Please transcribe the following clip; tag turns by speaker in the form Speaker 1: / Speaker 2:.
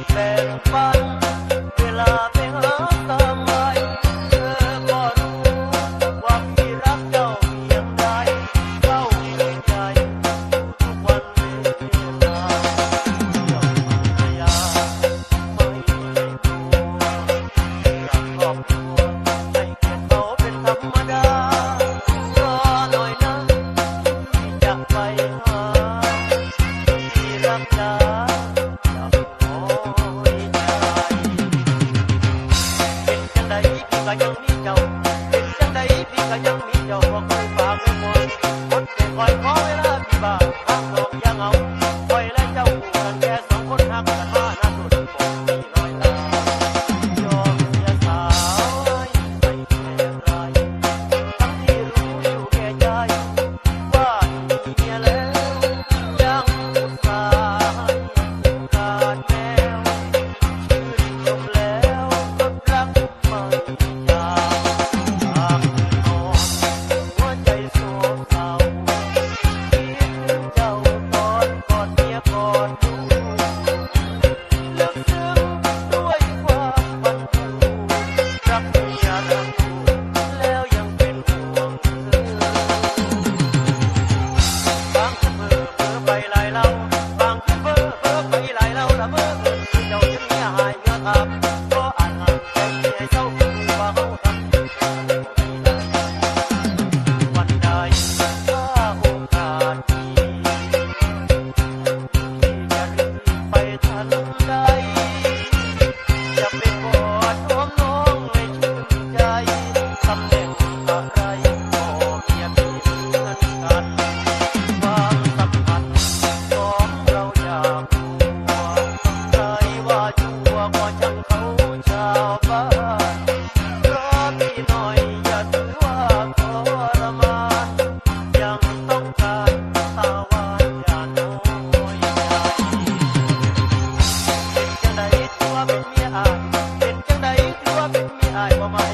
Speaker 1: enfermar. บาวไปหมดคนที่คอยขอเวลาพี่บ่าวทางบอกยังเอา ไอ้บ่มา